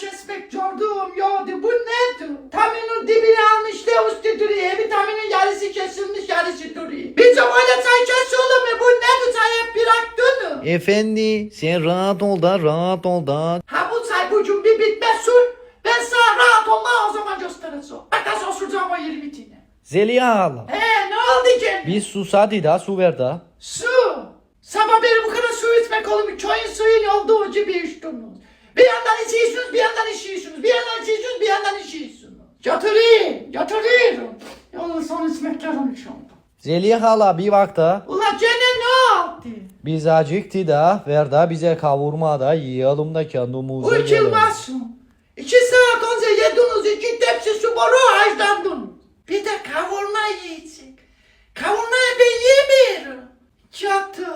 kesmek gördüm ya bu nedir? Taminin dibini almış da üstü duruyor. Bir taminin yarısı kesilmiş yarısı duruyor. Bir de böyle çay kes olur mu? Bu nedir? Çay hep bıraktın mı? Efendi sen rahat ol da rahat ol da. Ha bu çay bucum bir bitmez sur. Ben sana rahat olma o zaman göstereceğim. Bak nasıl osuracağım o yeri bitine. Zeliha hala. He ne oldu canım? Bir susadı da su ver da. Su. Sabah beri bu kadar su içmek olur mu? Çayın suyun olduğu gibi içtiniz. Bir yandan içiyorsunuz, bir yandan içiyorsunuz. Bir yandan içiyorsunuz, bir yandan içiyorsunuz. Yatırayım, yatırıyorum. Yalnız son içmek yarılmış oldu. Zeliha hala bir bak da. Ulan gene ne yaptı? Biz acıktı da ver da bize kavurma da yiyelim da kendimize gelelim. Uçulmazsın. İki saat önce yediniz iki tepsi su boru haşlandınız. Bir de kavurma yiyecek. Kavurmayı ben yemiyorum. Kötü.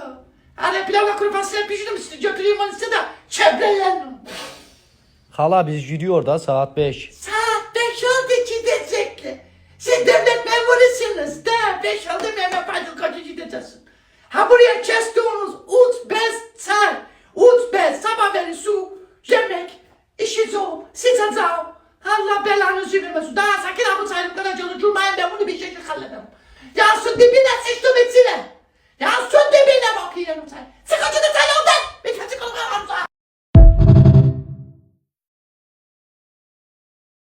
Hani pilavla kuru fasulye pişirdim sizi götüreyim onu size de çevrelenin. Hala biz gidiyor da saat 5. Saat beş oldu gidecekler. Siz devlet memurusunuz. Da beş oldu Mehmet Aydın kaçı gideceksin. Ha buraya kestiğiniz ut, bez, çay, ut, bez, sabah verin su, yemek, işi zor, sıcacağım. Allah belanızı vermesin. Daha sakın ha bu çaylıklara canı durmayın ben bunu bir şekilde hallederim. Ya su dibine sıçtım içine.